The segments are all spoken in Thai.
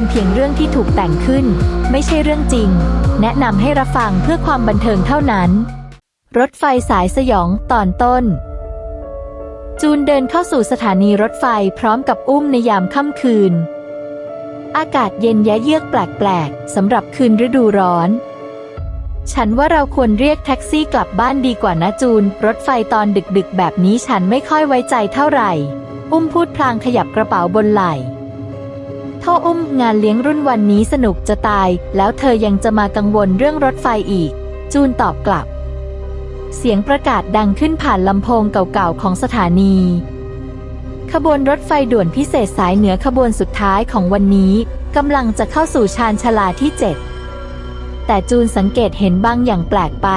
เป็นเพียงเรื่องที่ถูกแต่งขึ้น ไม่ใช่เรื่องจริง แนะนำให้รับฟังเพื่อความบันเทิงเท่านั้น รถไฟสายสยองตอนต้น จูนเดินเข้าสู่สถานีรถไฟพร้อมกับอุ้มในยามค่ำคืน อากาศเย็นแยะเยือกแปลกๆสำหรับคืนฤดูร้อน ฉันว่าเราควรเรียกแท็กซี่กลับบ้านดีกว่านะจูน รถไฟตอนดึกๆ แบบนี้ฉันไม่ค่อยไว้ใจเท่าไหร่ อุ้มพูดพลางขยับกระเป๋าบนไหล่ ทษอุ้มงานเลี้ยงรุ่นวันนี้สนุกจะตาย แล้วเธอยังจะมากังวลเรื่องรถไฟอีก จูนตอบกลับ เสียงประกาศดังขึ้นผ่านลำโพงเก่าๆของสถานี ขบวนรถไฟด่วนพิเศษสายเหนือขบวนสุดท้ายของวันนี้กำลังจะเข้าสู่ชานชลาที่ 7 แต่จูนสังเกตเห็นบางอย่างแปลกไป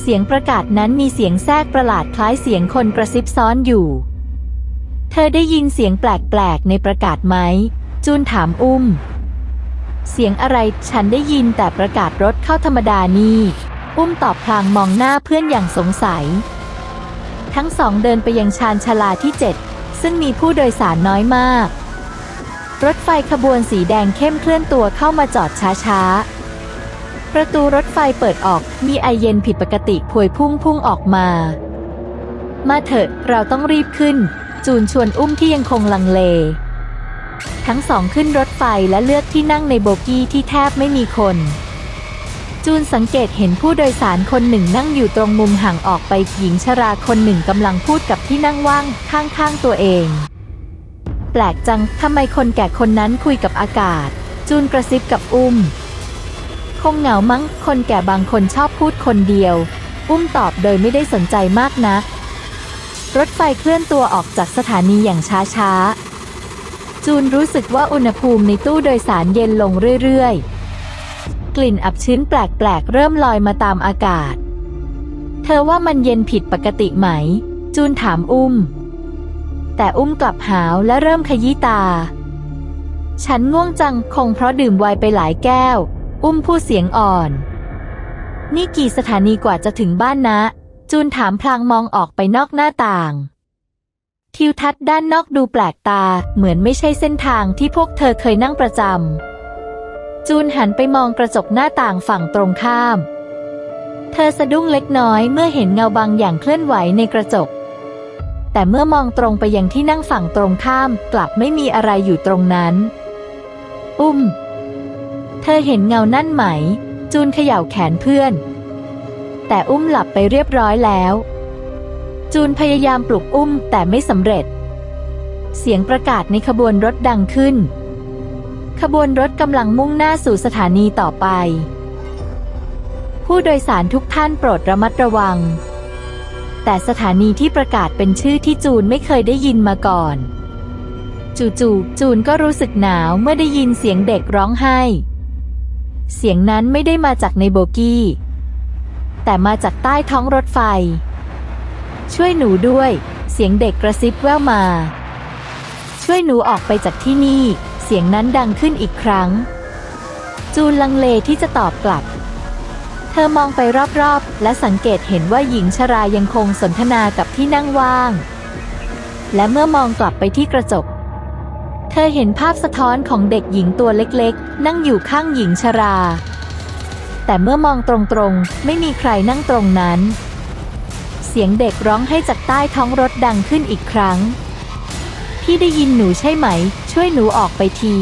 เสียงประกาศนั้นมีเสียงแทรกประหลาดคล้ายเสียงคนกระซิบซ้อนอยู่ เธอได้ยินเสียงแปลกๆในประกาศไหม จูนถามอุ้ม เสียงอะไรฉันได้ยินแต่ประกาศรถเข้าธรรมดานี่ อุ้มตอบพลางมองหน้าเพื่อนอย่างสงสัย ทั้งสองเดินไปยังชานชาลาที่ 7 ซึ่งมีผู้โดยสารน้อยมาก รถไฟขบวนสีแดงเข้มเคลื่อนตัวเข้ามาจอดช้าๆ ประตูรถไฟเปิดออกมีไอเย็นผิดปกติพวยพุ่งพุ่งออกมา มาเถอะเราต้องรีบขึ้น จูนชวนอุ้มที่ยังคงลังเล ทั้งสองขึ้นรถไฟและเลือกที่นั่งในโบกี้ที่แทบไม่มีคน จูนสังเกตเห็นผู้โดยสารคนหนึ่งนั่งอยู่ตรงมุมห่างออกไปหญิงชราคนหนึ่งกำลังพูดกับที่นั่งว่างข้างๆตัวเอง แปลกจังทำไมคนแก่คนนั้นคุยกับอากาศ จูนกระซิบกับอุ้ม คงเหงามั้ง คนแก่บางคนชอบพูดคนเดียว อุ้มตอบโดยไม่ได้สนใจมากนัก รถไฟเคลื่อนตัวออกจากสถานีอย่างช้าๆ จูนรู้สึกว่าอุณหภูมิในตู้โดยสารเย็นลงเรื่อยๆ กลิ่นอับชื้นแปลกๆ เริ่มลอยมาตามอากาศ เธอว่ามันเย็นผิดปกติไหม จูนถามอุ้ม แต่อุ้มกลับหาวและเริ่มขยี้ตา ฉันง่วงจังคงเพราะดื่มไวน์ไปหลายแก้ว อุ้มพูดเสียงอ่อน นี่กี่สถานีกว่าจะถึงบ้านนะ จูนถามพลางมองออกไปนอกหน้าต่าง ทิวทัศน์ด้านนอกดูแปลกตาเหมือนไม่ใช่เส้นทางที่พวกเธอเคยนั่งประจำจูนหันไปมองกระจกหน้าต่างฝั่งตรงข้าม เธอสะดุ้งเล็กน้อยเมื่อเห็นเงาบางอย่างเคลื่อนไหวในกระจก แต่เมื่อมองตรงไปยังที่นั่งฝั่งตรงข้ามกลับไม่มีอะไรอยู่ตรงนั้น อุ้ม เธอเห็นเงานั่นไหม จูนเขย่าแขนเพื่อน แต่อุ้มหลับไปเรียบร้อยแล้ว จูนพยายามปลุกอุ้มแต่ไม่สำเร็จ เสียงประกาศในขบวนรถดังขึ้น ขบวนรถกำลังมุ่งหน้าสู่สถานีต่อไป ผู้โดยสารทุกท่านโปรดระมัดระวัง แต่สถานีที่ประกาศเป็นชื่อที่จูนไม่เคยได้ยินมาก่อนจู่ๆจูนก็รู้สึกหนาวเมื่อได้ยินเสียงเด็กร้องไห้ เสียงนั้นไม่ได้มาจากในโบกี้ แต่มาจากใต้ท้องรถไฟ ช่วยหนูด้วย เสียงเด็กกระซิบแว่วมา ช่วยหนูออกไปจากที่นี่ เสียงนั้นดังขึ้นอีกครั้ง จูนลังเลที่จะตอบกลับ เธอมองไปรอบๆ และสังเกตเห็นว่าหญิงชรายังคงสนทนากับที่นั่งว่าง และเมื่อมองกลับไปที่กระจกเธอเห็นภาพสะท้อนของเด็กหญิงตัวเล็กๆ นั่งอยู่ข้างหญิงชรา แต่เมื่อมองตรงๆ ไม่มีใครนั่งตรงนั้น เสียงเด็กร้องให้จากใต้ท้องรถดังขึ้นอีกครั้ง พี่ได้ยินหนูใช่ไหม ช่วยหนูออกไปที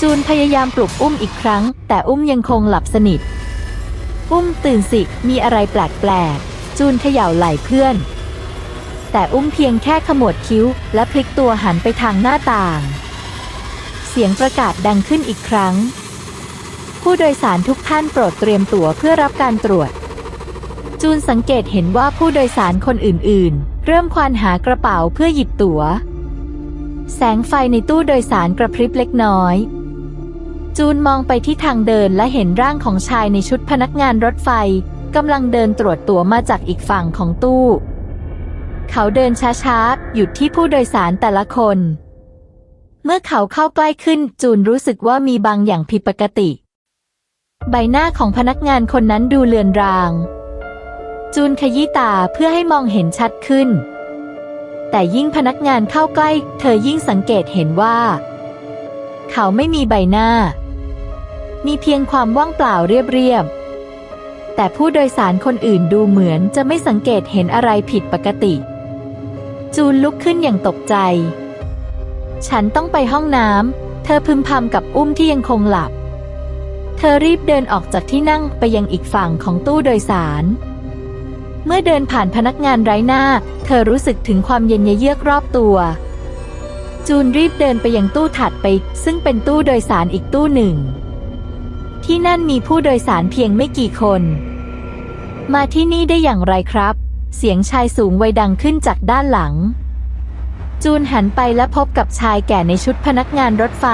จูนพยายามปลุกอุ้มอีกครั้ง แต่อุ้มยังคงหลับสนิท อุ้มตื่นสิ มีอะไรแปลกๆ จูนเขย่าไหล่เพื่อน แต่อุ้มเพียงแค่ขมวดคิ้ว และพลิกตัวหันไปทางหน้าต่าง เสียงประกาศดังขึ้นอีกครั้ง ผู้โดยสารทุกท่านโปรดเตรียมตั๋วเพื่อรับการตรวจ จูนสังเกตเห็นว่าผู้โดยสารคนอื่นๆ เริ่มควานหากระเป๋าเพื่อหยิบตั๋ว แสงไฟในตู้โดยสารกระพริบเล็กน้อย จูนมองไปที่ทางเดินและเห็นร่างของชายในชุดพนักงานรถไฟกำลังเดินตรวจตั๋วมาจากอีกฝั่งของตู้ เขาเดินช้าๆ หยุดที่ผู้โดยสารแต่ละคน เมื่อเขาเข้าใกล้ขึ้นจูนรู้สึกว่ามีบางอย่างผิดปกติ ใบหน้าของพนักงานคนนั้นดูเลือนราง จูนขยี้ตาเพื่อให้มองเห็นชัดขึ้น แต่ยิ่งพนักงานเข้าใกล้ เธอยิ่งสังเกตเห็นว่า เขาไม่มีใบหน้า มีเพียงความว่างเปล่าเรียบๆ แต่ผู้โดยสารคนอื่นดูเหมือนจะไม่สังเกตเห็นอะไรผิดปกติ จูนลุกขึ้นอย่างตกใจ ฉันต้องไปห้องน้ำเธอพึมพำกับอุ้มที่ยังคงหลับ เธอรีบเดินออกจากที่นั่งไปยังอีกฝั่งของตู้โดยสาร เมื่อเดินผ่านพนักงานไร้หน้า เธอรู้สึกถึงความเย็นเยือกรอบตัว จูนรีบเดินไปยังตู้ถัดไป ซึ่งเป็นตู้โดยสารอีกตู้หนึ่ง ที่นั่นมีผู้โดยสารเพียงไม่กี่คน มาที่นี่ได้อย่างไรครับ เสียงชายสูงวัยดังขึ้นจากด้านหลัง จูนหันไปและพบกับชายแก่ในชุดพนักงานรถไฟ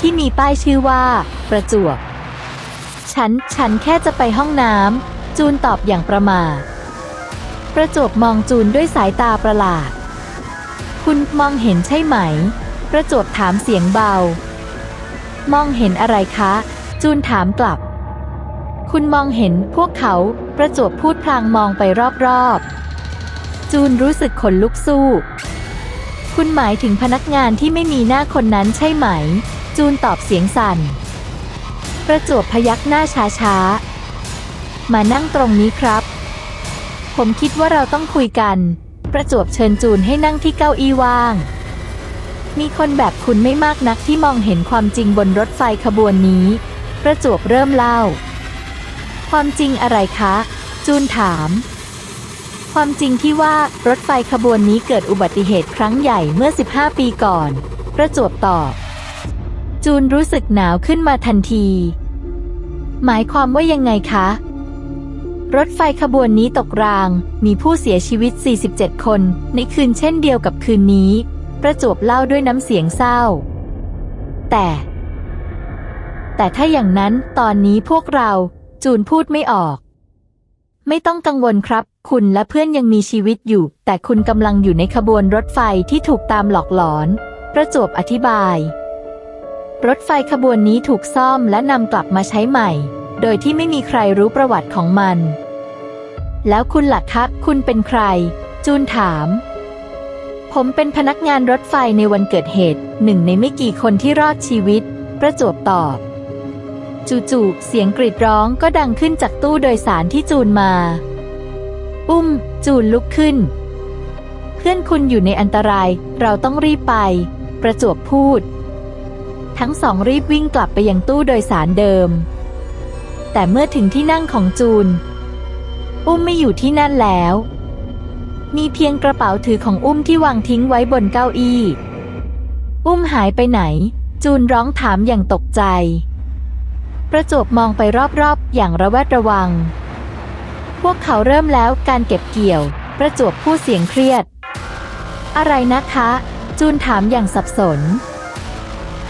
ที่มีป้ายชื่อว่า ประจวบ ฉัน ฉันแค่จะไปห้องน้ำ จูนตอบอย่างประมาท ประจวบมองจูนด้วยสายตาประหลาด คุณมองเห็นใช่ไหม ประจวบถามเสียงเบา มองเห็นอะไรคะ จูนถามกลับ คุณมองเห็นพวกเขา ประจวบพูดพลางมองไปรอบๆ จูนรู้สึกขนลุกสู้ คุณหมายถึงพนักงานที่ไม่มีหน้าคนนั้นใช่ไหม จูนตอบเสียงสั่น ประจวบพยักหน้าช้าๆมานั่งตรงนี้ครับ ผมคิดว่าเราต้องคุยกัน ประจวบเชิญจูนให้นั่งที่เก้าอี้ว่าง มีคนแบบคุณไม่มากนักที่มองเห็นความจริงบนรถไฟขบวนนี้ ประจวบเริ่มเล่า ความจริงอะไรคะ จูนถาม ความจริงที่ว่ารถไฟขบวนนี้เกิดอุบัติเหตุครั้งใหญ่เมื่อ 15 ปีก่อน ประจวบตอบ จูนรู้สึกหนาวขึ้นมาทันที หมายความว่ายังไงคะ รถไฟขบวนนี้ตกราง มีผู้เสียชีวิต 47 คน ในคืนเช่นเดียวกับคืนนี้ ประจวบเล่าด้วยน้ำเสียงเศร้า แต่ แต่ถ้าอย่างนั้นตอนนี้พวกเราจูนพูดไม่ออก ไม่ต้องกังวลครับ คุณและเพื่อนยังมีชีวิตอยู่ แต่คุณกำลังอยู่ในขบวนรถไฟที่ถูกตามหลอกหลอน ประจวบอธิบาย รถไฟขบวนนี้ถูกซ่อมและนำกลับมาใช้ใหม่ โดยที่ไม่มีใครรู้ประวัติของมัน แล้วคุณหล่ะครับคุณเป็นใคร จูนถาม ผมเป็นพนักงานรถไฟในวันเกิดเหตุ หนึ่งในไม่กี่คนที่รอดชีวิต ประจวบตอบ จู่ๆเสียงกรีดร้องก็ดังขึ้นจากตู้โดยสารที่จูนมา อุ้ม จูนลุกขึ้น เพื่อนคุณอยู่ในอันตราย เราต้องรีบไป ประจวบพูด ทั้งสองรีบวิ่งกลับไปยังตู้โดยสารเดิม แต่เมื่อถึงที่นั่งของจูน อุ้มไม่อยู่ที่นั่นแล้ว มีเพียงกระเป๋าถือของอุ้มที่วางทิ้งไว้บนเก้าอี้ อุ้มหายไปไหน จูนร้องถามอย่างตกใจ ประจบมองไปรอบๆ อย่างระแวดระวัง พวกเขาเริ่มแล้วการเก็บเกี่ยว ประจวบพูดเสียงเครียด อะไรนะคะ จูนถามอย่างสับสน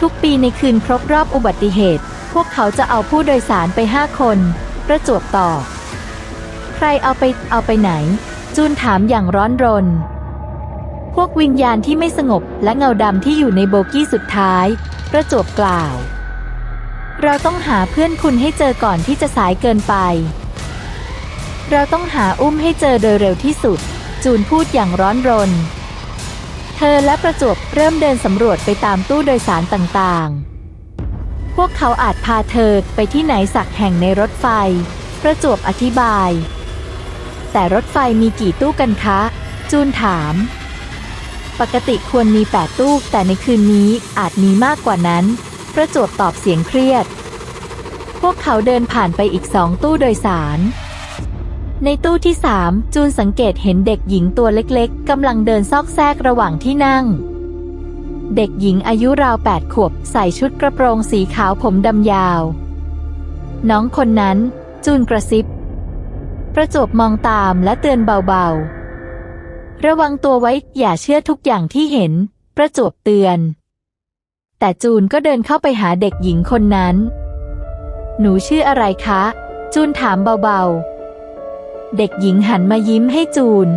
ทุกปีในคืนครบรอบอุบัติเหตุ พวกเขาจะเอาผู้โดยสารไปห้าคน ประจวบต่อ ใครเอาไปเอาไปไหน จูนถามอย่างร้อนรน พวกวิญญาณที่ไม่สงบและเงาดำที่อยู่ในโบกี้สุดท้าย ประจวบกล่าว เราต้องหาเพื่อนคุณให้เจอก่อนที่จะสายเกินไป เราต้องหาอุ้มให้เจอโดยเร็วที่สุด จูนพูดอย่างร้อนรน เธอและประจวบเริ่มเดินสำรวจไปตามตู้โดยสารต่างๆ พวกเขาอาจพาเธอไปที่ไหนสักแห่งในรถไฟ ประจวบอธิบาย แต่รถไฟมีกี่ตู้กันคะ จูนถาม ปกติควรมีแปดตู้ แต่ในคืนนี้อาจมีมากกว่านั้น ประจวบตอบเสียงเครียด พวกเขาเดินผ่านไปอีกสองตู้โดยสาร ในตู้ที่สามจูนสังเกตเห็นเด็กหญิงตัวเล็กๆกำลังเดินซอกแซกระหว่างที่นั่ง เด็กหญิงอายุราวแปดขวบ ใส่ชุดกระโปรงสีขาวผมดำยาว น้องคนนั้น จูนกระซิบ ประจบมองตามและเตือนเบาๆ ระวังตัวไว้อย่าเชื่อทุกอย่างที่เห็น ประจบเตือน แต่จูนก็เดินเข้าไปหาเด็กหญิงคนนั้น หนูชื่ออะไรคะ จูนถามเบาๆ เด็กหญิงหันมายิ้มให้จูน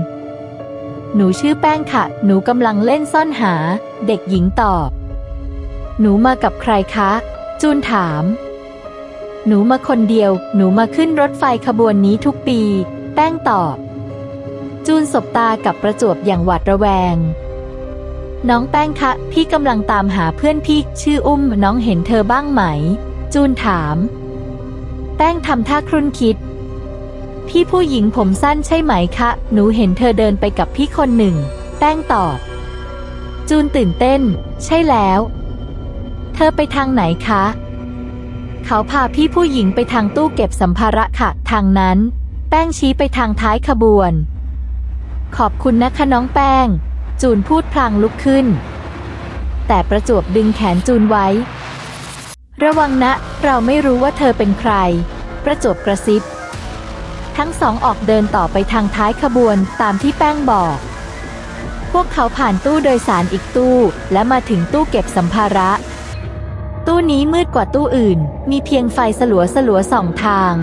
หนูชื่อแป้งค่ะ หนูกำลังเล่นซ่อนหา เด็กหญิงตอบ หนูมากับใครคะ จูนถาม หนูมาคนเดียว หนูมาขึ้นรถไฟขบวนนี้ทุกปี แป้งตอบ จูนสบตากับประจวบอย่างหวาดระแวง น้องแป้งคะ พี่กำลังตามหาเพื่อนพี่ ชื่ออุ้ม น้องเห็นเธอบ้างไหม จูนถาม แป้งทำท่าครุ่นคิด พี่ผู้หญิงผมสั้นใช่ไหมคะ หนูเห็นเธอเดินไปกับพี่คนหนึ่ง แป้งตอบ จูนตื่นเต้น ใช่แล้ว เธอไปทางไหนคะ เขาพาพี่ผู้หญิงไปทางตู้เก็บสัมภาระค่ะ ทางนั้น แป้งชี้ไปทางท้ายขบวน ขอบคุณนะคะน้องแป้ง จูนพูดพลางลุกขึ้น แต่ประจวบดึงแขนจูนไว้ ระวังนะ เราไม่รู้ว่าเธอเป็นใคร ประจวบกระซิบ ทั้งสองออกเดินต่อไปทางท้ายขบวนตามที่แป้งบอก พวกเขาผ่านตู้โดยสารอีกตู้ และมาถึงตู้เก็บสัมภาระ ตู้นี้มืดกว่าตู้อื่น มีเพียงไฟสลัวสลัวสองทาง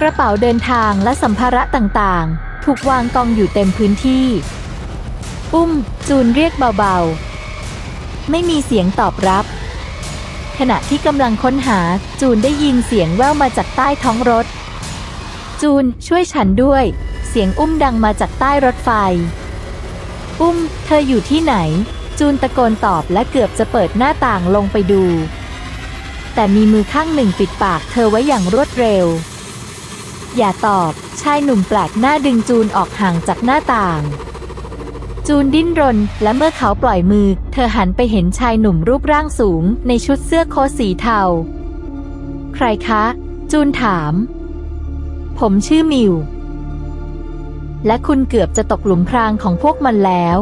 กระเป๋าเดินทางและสัมภาระต่างๆ ถูกวางกองอยู่เต็มพื้นที่ อุ้ม จูนเรียกเบาๆ ไม่มีเสียงตอบรับขณะที่กำลังค้นหาจูนได้ยินเสียงแว่วมาจากใต้ท้องรถ จูน ช่วยฉันด้วย เสียงอุ้มดังมาจากใต้รถไฟ อุ้ม เธออยู่ที่ไหน จูนตะโกนตอบและเกือบจะเปิดหน้าต่างลงไปดู แต่มีมือข้างหนึ่งปิดปากเธอไว้อย่างรวดเร็ว อย่าตอบ ชายหนุ่มแปลกหน้าดึงจูนออกห่างจากหน้าต่าง จูนดิ้นรน และเมื่อเขาปล่อยมือ เธอหันไปเห็นชายหนุ่มรูปร่างสูง ในชุดเสื้อโค้ทสีเทา ใครคะ จูนถาม ผมชื่อมิว และคุณเกือบจะตกหลุมพรางของพวกมันแล้ว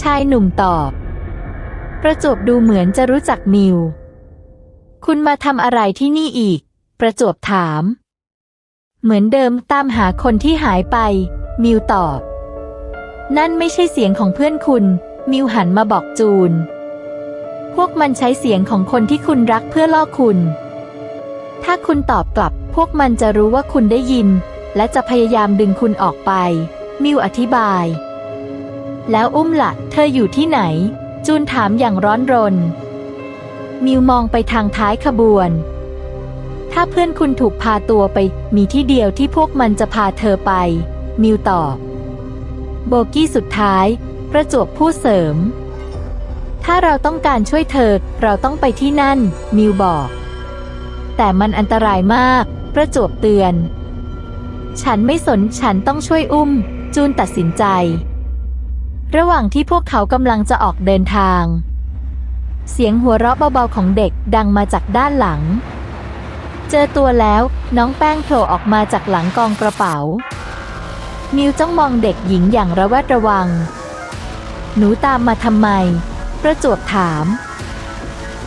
ชายหนุ่มตอบ ประจวบดูเหมือนจะรู้จักมิว คุณมาทำอะไรที่นี่อีก ประจวบถาม เหมือนเดิมตามหาคนที่หายไป มิวตอบ นั่นไม่ใช่เสียงของเพื่อนคุณ มิวหันมาบอกจูน พวกมันใช้เสียงของคนที่คุณรักเพื่อล่อคุณ ถ้าคุณตอบกลับ พวกมันจะรู้ว่าคุณได้ยิน และจะพยายามดึงคุณออกไป มิวอธิบาย แล้วอุ้มละ่ะ เธออยู่ที่ไหน จูนถามอย่างร้อนรน มิวมองไปทางท้ายขบวน ถ้าเพื่อนคุณถูกพาตัวไป มีที่เดียวที่พวกมันจะพาเธอไป มิวตอบ โบกี้สุดท้าย ประจวบพูดเสริม ถ้าเราต้องการช่วยเธอ เราต้องไปที่นั่น มิวบอก แต่มันอันตรายมาก ประจวบเตือน ฉันไม่สนฉันต้องช่วยอุ้ม จูนตัดสินใจ ระหว่างที่พวกเขากำลังจะออกเดินทาง เสียงหัวเราะเบาๆของเด็กดังมาจากด้านหลัง เจอตัวแล้วน้องแป้งโผล่ออกมาจากหลังกองกระเป๋า มิวจ้องมองเด็กหญิงอย่างระแวดระวัง หนูตามมาทำไม ประจวบถาม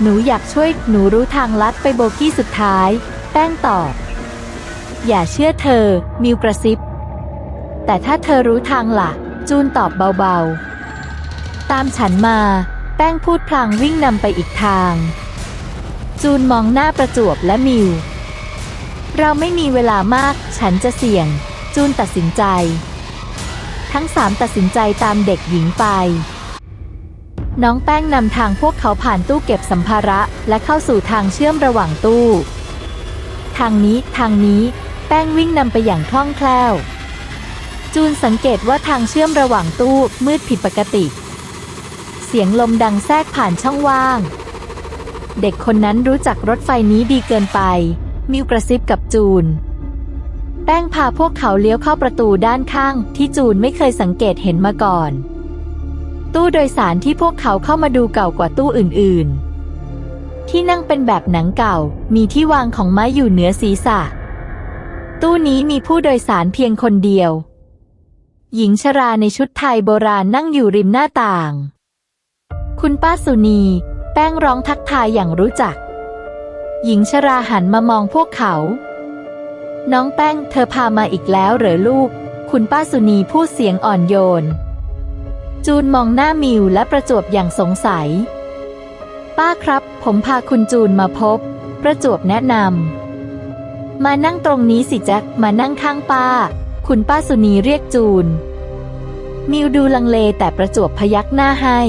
หนูอยากช่วย หนูรู้ทางลัดไปโบกี้สุดท้าย แป้งตอบ อย่าเชื่อเธอ มิวกระซิบ แต่ถ้าเธอรู้ทางล่ะ จูนตอบเบาๆ ตามฉันมา แป้งพูดพลางวิ่งนำไปอีกทาง จูนมองหน้าประจวบและมิว เราไม่มีเวลามาก ฉันจะเสี่ยง จูนตัดสินใจ ทั้งสามตัดสินใจตามเด็กหญิงไป น้องแป้งนำทางพวกเขาผ่านตู้เก็บสัมภาระ และเข้าสู่ทางเชื่อมระหว่างตู้ ทางนี้ทางนี้ แป้งวิ่งนำไปอย่างคล่องแคล่ว จูนสังเกตว่าทางเชื่อมระหว่างตู้มืดผิดปกติ เสียงลมดังแทรกผ่านช่องว่าง เด็กคนนั้นรู้จักรถไฟนี้ดีเกินไป มิวกระซิบกับจูน แป้งพาพวกเขาเลี้ยวเข้าประตูด้านข้างที่จูนไม่เคยสังเกตเห็นมาก่อน ตู้โดยสารที่พวกเขาเข้ามาดูเก่ากว่าตู้อื่นๆ ที่นั่งเป็นแบบหนังเก่า มีที่วางของไม้อยู่เหนือศีรษะ ตู้นี้มีผู้โดยสารเพียงคนเดียว หญิงชราในชุดไทยโบราณนั่งอยู่ริมหน้าต่าง คุณป้าสุนี แป้งร้องทักทายอย่างรู้จัก หญิงชราหันมามองพวกเขา น้องแป้งเธอพามาอีกแล้วเหรอลูก คุณป้าสุนีพูดเสียงอ่อนโยน จูนมองหน้ามิวและประจวบอย่างสงสัย ป้าครับ ผมพาคุณจูนมาพบ ประจวบแนะนำ มานั่งตรงนี้สิแจ็ค มานั่งข้างป้า คุณป้าสุนีเรียกจูน มิวดูลังเลแต่ประจวบพยักหน้าให้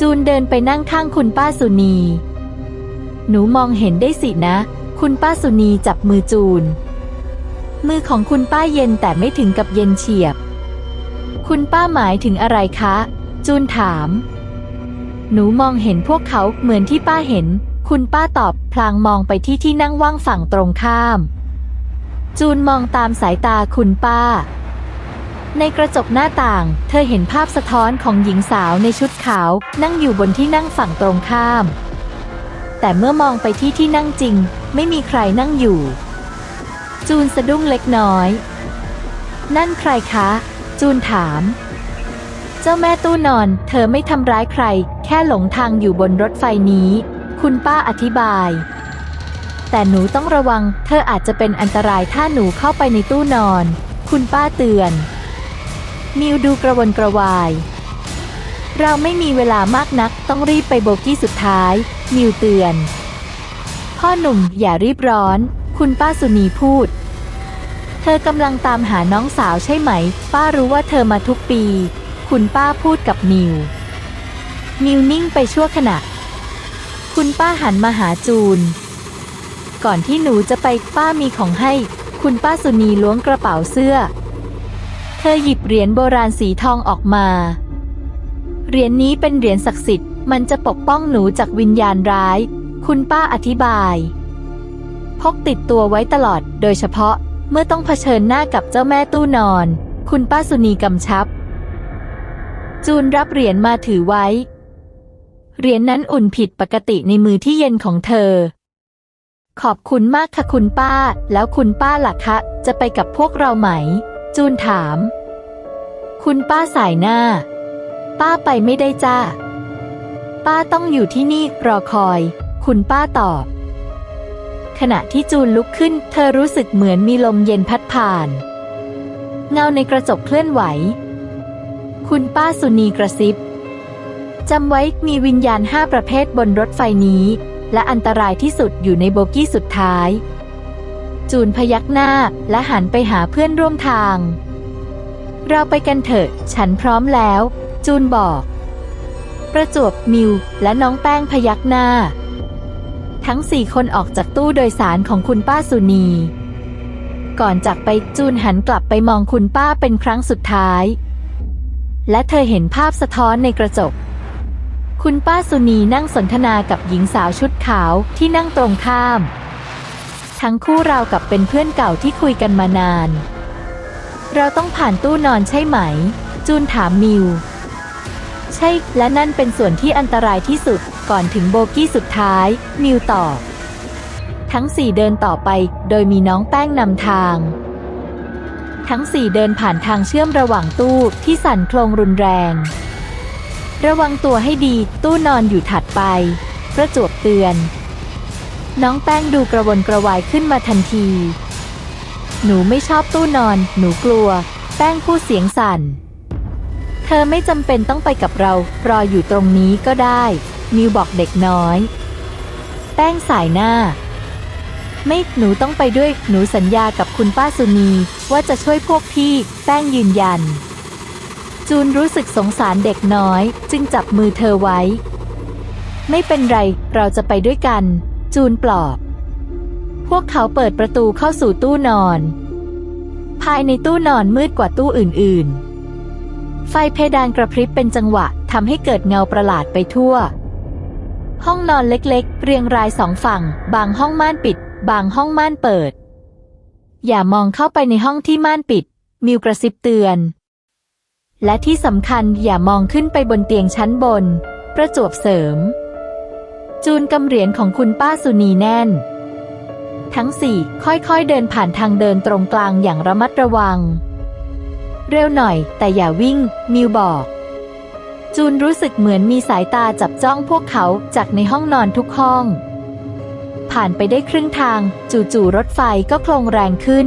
จูนเดินไปนั่งข้างคุณป้าสุนี หนูมองเห็นได้สินะ คุณป้าสุนีจับมือจูน มือของคุณป้าเย็นแต่ไม่ถึงกับเย็นเฉียบ คุณป้าหมายถึงอะไรคะ จูนถาม หนูมองเห็นพวกเขาเหมือนที่ป้าเห็น คุณป้าตอบพลางมองไปที่ที่นั่งว่างฝั่งตรงข้าม จูนมองตามสายตาคุณป้า ในกระจกหน้าต่าง เธอเห็นภาพสะท้อนของหญิงสาวในชุดขาว นั่งอยู่บนที่นั่งฝั่งตรงข้าม แต่เมื่อมองไปที่ที่นั่งจริง ไม่มีใครนั่งอยู่ จูนสะดุ้งเล็กน้อย นั่นใครคะ จูนถาม เจ้าแม่ตู้นอน เธอไม่ทำร้ายใคร แค่หลงทางอยู่บนรถไฟนี้ คุณป้าอธิบาย แต่หนูต้องระวัง เธออาจจะเป็นอันตรายถ้าหนูเข้าไปในตู้นอน คุณป้าเตือน มิวดูกระวนกระวาย เราไม่มีเวลามากนัก ต้องรีบไปโบกี้สุดท้าย มิวเตือน พ่อหนุ่มอย่ารีบร้อน คุณป้าสุนีพูด เธอกำลังตามหาน้องสาวใช่ไหม ป้ารู้ว่าเธอมาทุกปี คุณป้าพูดกับมิวมิวนิ่งไปชั่วขณะ คุณป้าหันมาหาจูน ก่อนที่หนูจะไปป้ามีของให้ คุณป้าสุนีล้วงกระเป๋าเสื้อ เธอหยิบเหรียญโบราณสีทองออกมา เหรียญนี้เป็นเหรียญศักดิ์สิทธิ์ มันจะปกป้องหนูจากวิญญาณร้าย คุณป้าอธิบาย พกติดตัวไว้ตลอด โดยเฉพาะ เมื่อต้องเผชิญหน้ากับเจ้าแม่ตู้นอน คุณป้าสุนีกำชับ จูนรับเหรียญมาถือไว้ เหรียญนั้นอุ่นผิดปกติในมือที่เย็นของเธอ ขอบคุณมากค่ะคุณป้า แล้วคุณป้าล่ะคะ จะไปกับพวกเราไหม จูนถาม คุณป้าสายหน้า ป้าไปไม่ได้จ้า ป้าต้องอยู่ที่นี่รอคอย คุณป้าตอบ ขณะที่จูนลุกขึ้น เธอรู้สึกเหมือนมีลมเย็นพัดผ่าน เงาในกระจกเคลื่อนไหว คุณป้าสุนีกระซิบจำไว้มีวิญญาณห้าประเภทบนรถไฟนี้ และอันตรายที่สุดอยู่ในโบกี้สุดท้าย จูนพยักหน้าและหันไปหาเพื่อนร่วมทาง เราไปกันเถอะ ฉันพร้อมแล้ว จูนบอก ประจวบมิวและน้องแป้งพยักหน้า ทั้งสี่คนออกจากตู้โดยสารของคุณป้าสุนี ก่อนจากไปจูนหันกลับไปมองคุณป้าเป็นครั้งสุดท้าย และเธอเห็นภาพสะท้อนในกระจก คุณป้าสุนีนั่งสนทนากับหญิงสาวชุดขาวที่นั่งตรงข้าม ทั้งคู่เรากับเป็นเพื่อนเก่าที่คุยกันมานาน เราต้องผ่านตู้นอนใช่ไหม จูนถามมิว ใช่ และนั่นเป็นส่วนที่อันตรายที่สุด ก่อนถึงโบกี้สุดท้าย มิวตอบ ทั้งสี่เดินต่อไป โดยมีน้องแป้งนำทาง ทั้งสี่เดินผ่านทางเชื่อมระหว่างตู้ที่สั่นโคลงรุนแรง ระวังตัวให้ดี ตู้นอนอยู่ถัดไป ประจวบเตือน น้องแป้งดูกระวนกระวายขึ้นมาทันที หนูไม่ชอบตู้นอน หนูกลัว แป้งพูดเสียงสั่น เธอไม่จำเป็นต้องไปกับเรา รออยู่ตรงนี้ก็ได้มิวบอกเด็กน้อย แป้งสายหน้า ไม่หนูต้องไปด้วย หนูสัญญากับคุณป้าสุนี ว่าจะช่วยพวกพี่ แป้งยืนยัน จูนรู้สึกสงสารเด็กน้อย จึงจับมือเธอไว้ ไม่เป็นไร เราจะไปด้วยกัน จูนปลอบ พวกเขาเปิดประตูเข้าสู่ตู้นอน ภายในตู้นอนมืดกว่าตู้อื่นๆ ไฟเพดานกระพริบเป็นจังหวะทำให้เกิดเงาประหลาดไปทั่ว ห้องนอนเล็กๆ เรียงรายสองฝั่ง บางห้องม่านปิด บางห้องม่านเปิด อย่ามองเข้าไปในห้องที่ม่านปิด มิวกระซิบเตือน และที่สำคัญอย่ามองขึ้นไปบนเตียงชั้นบน ประจวบเสริม จูนกำเหรียญของคุณป้าสุนีแน่น ทั้งสี่ค่อยๆเดินผ่านทางเดินตรงกลางอย่างระมัดระวัง เร็วหน่อย แต่อย่าวิ่ง มิวบอก จูนรู้สึกเหมือนมีสายตาจับจ้องพวกเขาจากในห้องนอนทุกห้อง ผ่านไปได้ครึ่งทาง จู่ๆรถไฟก็โคลงแรงขึ้น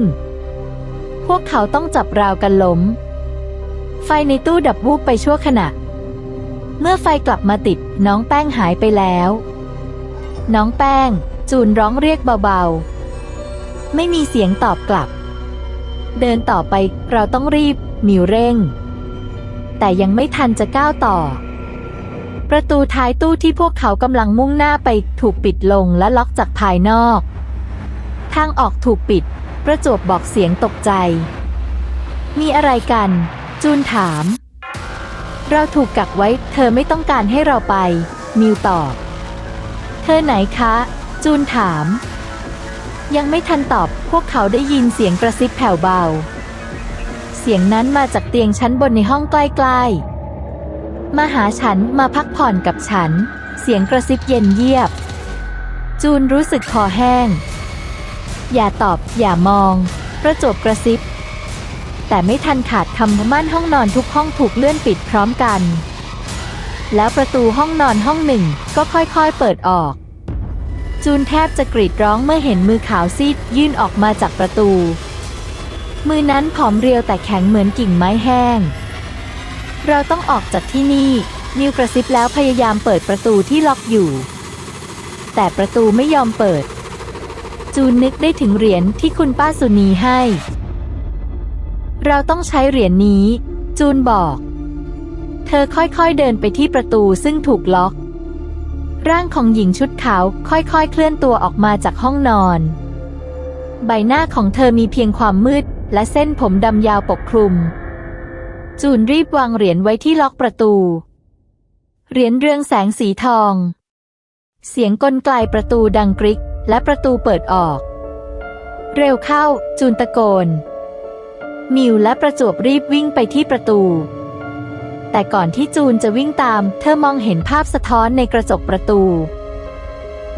พวกเขาต้องจับราวกันล้ม ไฟในตู้ดับวูบไปชั่วขณะ เมื่อไฟกลับมาติดน้องแป้งหายไปแล้ว น้องแป้ง จูนร้องเรียกเบาๆ ไม่มีเสียงตอบกลับเดินต่อไปเราต้องรีบ มิวเร่ง แต่ยังไม่ทันจะก้าวต่อ ประตูท้ายตู้ที่พวกเขากำลังมุ่งหน้าไปถูกปิดลงและล็อกจากภายนอก ทางออกถูกปิด ประจวบบอกเสียงตกใจ มีอะไรกัน จูนถาม เราถูกกักไว้ เธอไม่ต้องการให้เราไป มิวตอบ เธอไหนคะ จูนถามยังไม่ทันตอบ พวกเขาได้ยินเสียงกระซิบแผ่วเบา สียงนั้นมาจากเตียงชั้นบนในห้องใกล้ๆ มาหาฉันมาพักผ่อนกับฉัน เสียงกระซิบเย็นเยียบ จูนรู้สึกคอแห้ง อย่าตอบ อย่ามอง ประจบกระซิบ แต่ไม่ทันขาดคำม่านห้องนอนทุกห้องถูกเลื่อนปิดพร้อมกัน แล้วประตูห้องนอนห้องหนึ่งก็ค่อยๆเปิดออก จูนแทบจะกรีดร้องเมื่อเห็นมือขาวซีดยื่นออกมาจากประตู มือนั้นผอมเรียวแต่แข็งเหมือนกิ่งไม้แห้ง เราต้องออกจากที่นี่ นิวกระซิบแล้วพยายามเปิดประตูที่ล็อกอยู่ แต่ประตูไม่ยอมเปิด จูนนึกได้ถึงเหรียญที่คุณป้าสุนีให้ เราต้องใช้เหรียญนี้ จูนบอก เธอค่อยๆเดินไปที่ประตูซึ่งถูกล็อก ร่างของหญิงชุดขาวค่อยๆเคลื่อนตัวออกมาจากห้องนอน ใบหน้าของเธอมีเพียงความมืด และเส้นผมดำยาวปกคลุม จูนรีบวางเหรียญไว้ที่ล็อกประตู เหรียญเรืองแสงสีทอง เสียงกลไกประตูดังกริก และประตูเปิดออก เร็วเข้า จูนตะโกนมิวและประจวบรีบวิ่งไปที่ประตู แต่ก่อนที่จูนจะวิ่งตาม เธอมองเห็นภาพสะท้อนในกระจกประตู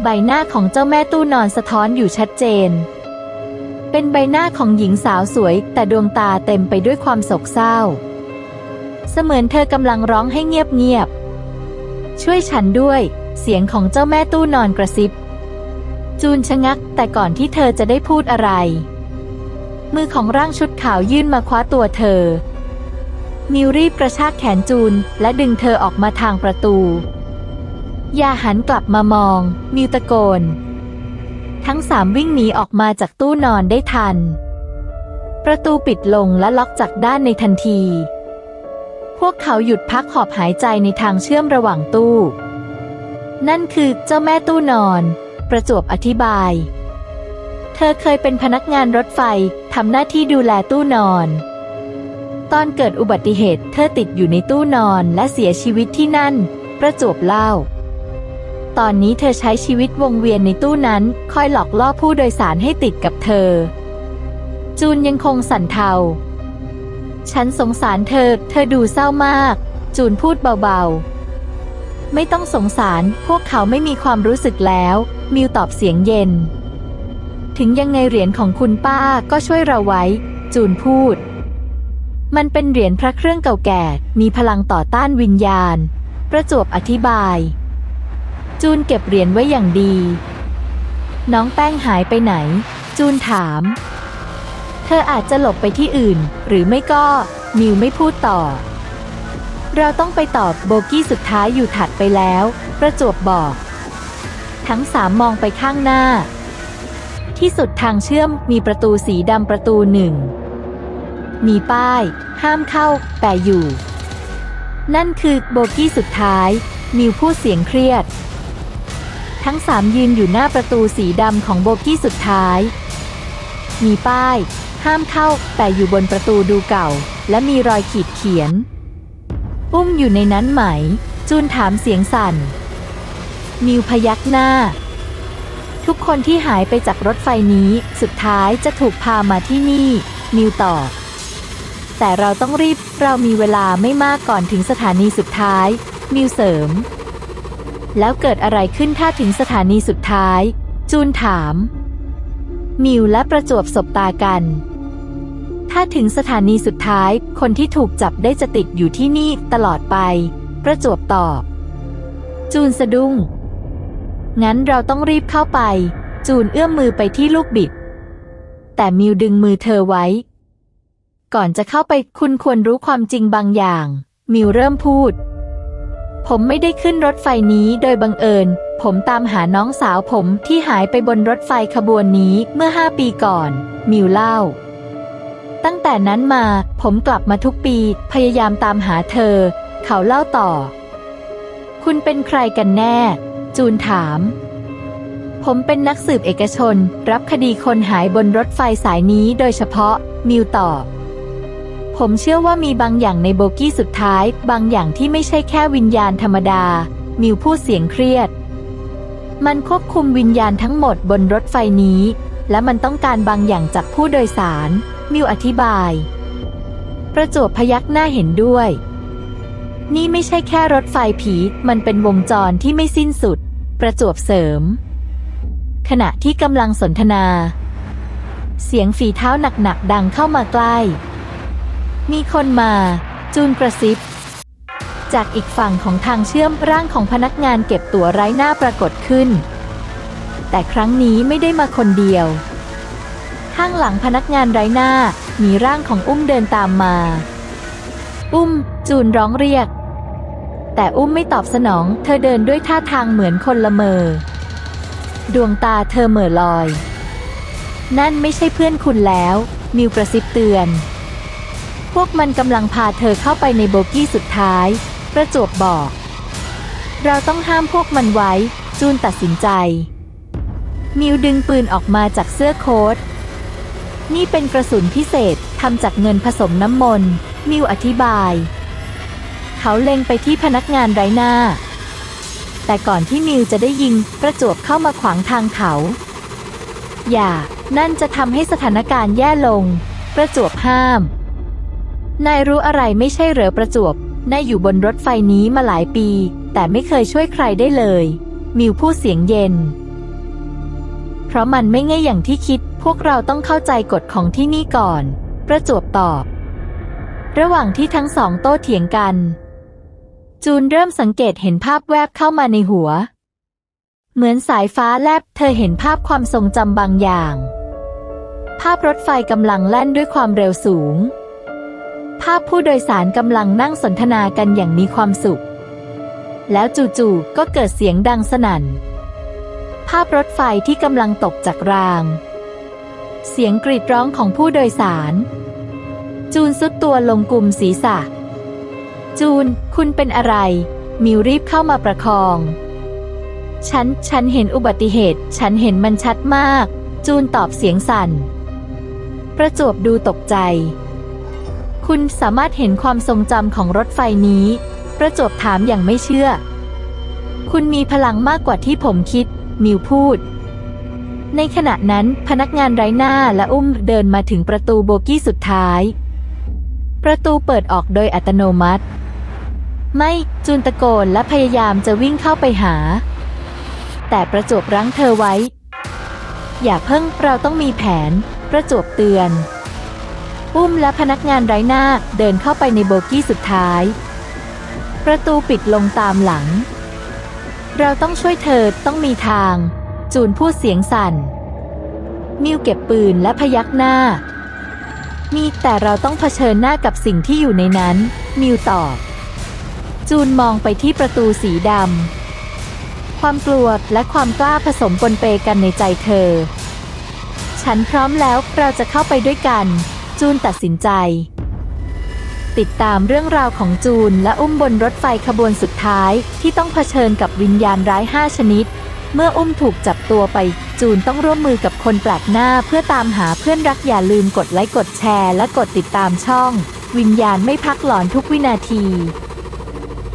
ใบหน้าของเจ้าแม่ตู้นอนสะท้อนอยู่ชัดเจน เป็นใบหน้าของหญิงสาวสวย แต่ดวงตาเต็มไปด้วยความโศกเศร้า เสมือนเธอกำลังร้องให้เงียบๆช่วยฉันด้วย เสียงของเจ้าแม่ตู้นอนกระซิบ จูนชะงัก แต่ก่อนที่เธอจะได้พูดอะไร มือของร่างชุดขาวยื่นมาคว้าตัวเธอ มิวรีบกระชากแขนจูน และดึงเธอออกมาทางประตู อย่าหันกลับมามอง มิวตะโกน ทั้งสามวิ่งหนีออกมาจากตู้นอนได้ทัน ประตูปิดลงและล็อกจากด้านในทันที พวกเขาหยุดพักหอบหายใจในทางเชื่อมระหว่างตู้ นั่นคือเจ้าแม่ตู้นอน ประจวบอธิบาย เธอเคยเป็นพนักงานรถไฟทำหน้าที่ดูแลตู้นอน ตอนเกิดอุบัติเหตุเธอติดอยู่ในตู้นอนและเสียชีวิตที่นั่น ประจวบเล่า ตอนนี้เธอใช้ชีวิตวงเวียนในตู้นั้น คอยหลอกล่อผู้โดยสารให้ติดกับเธอ จูนยังคงสั่นเทา ฉันสงสารเธอ เธอดูเศร้ามาก จูนพูดเบาๆ ไม่ต้องสงสาร พวกเขาไม่มีความรู้สึกแล้ว มิวตอบเสียงเย็น ถึงยังไงเหรียญของคุณป้าก็ช่วยเราไว้ จูนพูด มันเป็นเหรียญพระเครื่องเก่าแก่ มีพลังต่อต้านวิญญาณ ประจวบอธิบาย จูนเก็บเหรียญไว้อย่างดี น้องแป้งหายไปไหน จูนถาม เธออาจจะหลบไปที่อื่น หรือไม่ก็มิวไม่พูดต่อ เราต้องไปตอบโบกี้สุดท้ายอยู่ถัดไปแล้ว ประจวบบอก ทั้งสามมองไปข้างหน้า ที่สุดทางเชื่อมมีประตูสีดำประตูหนึ่ง มีป้าย ห้ามเข้า แต่อยู่ นั่นคือโบกี้สุดท้าย มิวพูดเสียงเครียด ทั้งสามยืนอยู่หน้าประตูสีดำของโบกี้สุดท้าย มีป้าย ห้ามเข้าแต่อยู่บนประตูดูเก่า และมีรอยขีดเขียน อุ้มอยู่ในนั้นไหม จูนถามเสียงสั่นมิวพยักหน้า ทุกคนที่หายไปจากรถไฟนี้สุดท้ายจะถูกพามาที่นี่มิวตอบแต่เราต้องรีบ เรามีเวลาไม่มากก่อนถึงสถานีสุดท้าย มิวเสริม แล้วเกิดอะไรขึ้นถ้าถึงสถานีสุดท้าย จูนถามมิวและประจวบสบตากัน ถ้าถึงสถานีสุดท้าย คนที่ถูกจับได้จะติดอยู่ที่นี่ตลอดไป ประจวบตอบ จูนสะดุ้ง งั้นเราต้องรีบเข้าไป จูนเอื้อมมือไปที่ลูกบิด แต่มิวดึงมือเธอไว้ ก่อนจะเข้าไปคุณควรรู้ความจริงบางอย่าง มิวเริ่มพูด ผมไม่ได้ขึ้นรถไฟนี้โดยบังเอิญ ผมตามหาน้องสาวผมที่หายไปบนรถไฟขบวนนี้เมื่อห้าปีก่อน มิวเล่า ตั้งแต่นั้นมาผมกลับมาทุกปีพยายามตามหาเธอ เขาเล่าต่อ คุณเป็นใครกันแน่ จูนถาม ผมเป็นนักสืบเอกชน รับคดีคนหายบนรถไฟสายนี้โดยเฉพาะ มิวตอบ ผมเชื่อว่ามีบางอย่างในโบกี้สุดท้าย บางอย่างที่ไม่ใช่แค่วิญญาณธรรมดา มิวพูดเสียงเครียด มันควบคุมวิญญาณทั้งหมดบนรถไฟนี้ และมันต้องการบางอย่างจากผู้โดยสาร มิวอธิบาย ประจวบพยักหน้าเห็นด้วย นี่ไม่ใช่แค่รถไฟผี มันเป็นวงจรที่ไม่สิ้นสุด ประจวบเสริม ขณะที่กำลังสนทนา เสียงฝีเท้าหนักๆดังเข้ามาใกล้ มีคนมา จูนกระซิบ จากอีกฝั่งของทางเชื่อมร่างของพนักงานเก็บตั๋วไร้หน้าปรากฏขึ้น แต่ครั้งนี้ไม่ได้มาคนเดียว ข้างหลังพนักงานไร้หน้ามีร่างของอุ้มเดินตามมา อุ้ม จูนร้องเรียก แต่อุ้มไม่ตอบสนอง เธอเดินด้วยท่าทางเหมือนคนละเมอ ดวงตาเธอเหม่อลอย นั่นไม่ใช่เพื่อนคุณแล้ว มิวกระซิบเตือน พวกมันกำลังพาเธอเข้าไปในโบกี้สุดท้าย ประจวบบอก เราต้องห้ามพวกมันไว้ จูนตัดสินใจ มิวดึงปืนออกมาจากเสื้อโค้ท นี่เป็นกระสุนพิเศษทำจากเงินผสมน้ำมนต์มิวอธิบาย เขาเล็งไปที่พนักงานไร้หน้า แต่ก่อนที่มิวจะได้ยิงประจวบเข้ามาขวางทางเขา อย่า นั่นจะทำให้สถานการณ์แย่ลง ประจวบห้าม นายรู้อะไรไม่ใช่เหรอประจวบ นายอยู่บนรถไฟนี้มาหลายปี แต่ไม่เคยช่วยใครได้เลย มิวพูดเสียงเย็น เพราะมันไม่ง่ายอย่างที่คิด พวกเราต้องเข้าใจกฎของที่นี่ก่อน ประจวบตอบ ระหว่างที่ทั้งสองโต้เถียงกัน จูนเริ่มสังเกตเห็นภาพแวบเข้ามาในหัว เหมือนสายฟ้าแลบ เธอเห็นภาพความทรงจำบางอย่าง ภาพรถไฟกำลังแล่นด้วยความเร็วสูง ภาพผู้โดยสารกำลังนั่งสนทนากันอย่างมีความสุข แล้วจู่ๆก็เกิดเสียงดังสนั่น ภาพรถไฟที่กำลังตกจากราง เสียงกรีดร้องของผู้โดยสาร จูนสุดตัวลงกลุ่มศีรษะ จูน คุณเป็นอะไร มิวรีบเข้ามาประคอง ฉัน ฉันเห็นอุบัติเหตุ ฉันเห็นมันชัดมาก จูนตอบเสียงสั่น ประจวบดูตกใจ คุณสามารถเห็นความทรงจำของรถไฟนี้ ประจวบถามอย่างไม่เชื่อ คุณมีพลังมากกว่าที่ผมคิด มิวพูด ในขณะนั้นพนักงานไร้หน้าและอุ้มเดินมาถึงประตูโบกี้สุดท้าย ประตูเปิดออกโดยอัตโนมัติ ไม่จูนตะโกนและพยายามจะวิ่งเข้าไปหา แต่ประจวบรั้งเธอไว้ อย่าเพิ่งเราต้องมีแผน ประจวบเตือน อุ้มและพนักงานไร้หน้าเดินเข้าไปในโบกี้สุดท้าย ประตูปิดลงตามหลัง เราต้องช่วยเธอต้องมีทาง จูนพูดเสียงสั่นมิวเก็บปืนและพยักหน้า มีแต่เราต้องเผชิญหน้ากับสิ่งที่อยู่ในนั้นมิวตอบ จูนมองไปที่ประตูสีดำ ความกลัวและความกล้าผสมปนเปกันในใจเธอ ฉันพร้อมแล้วเราจะเข้าไปด้วยกัน จูนตัดสินใจ ติดตามเรื่องราวของจูนและอุ้มบนรถไฟขบวนสุดท้ายที่ต้องเผชิญกับวิญญาณร้าย 5 ชนิด เมื่ออุ้มถูกจับตัวไป จูนต้องร่วมมือกับคนแปลกหน้าเพื่อตามหาเพื่อนรักอย่าลืมกดไลค์กดแชร์ และกดติดตามช่อง วิญญาณไม่พักหลอนทุกวินาที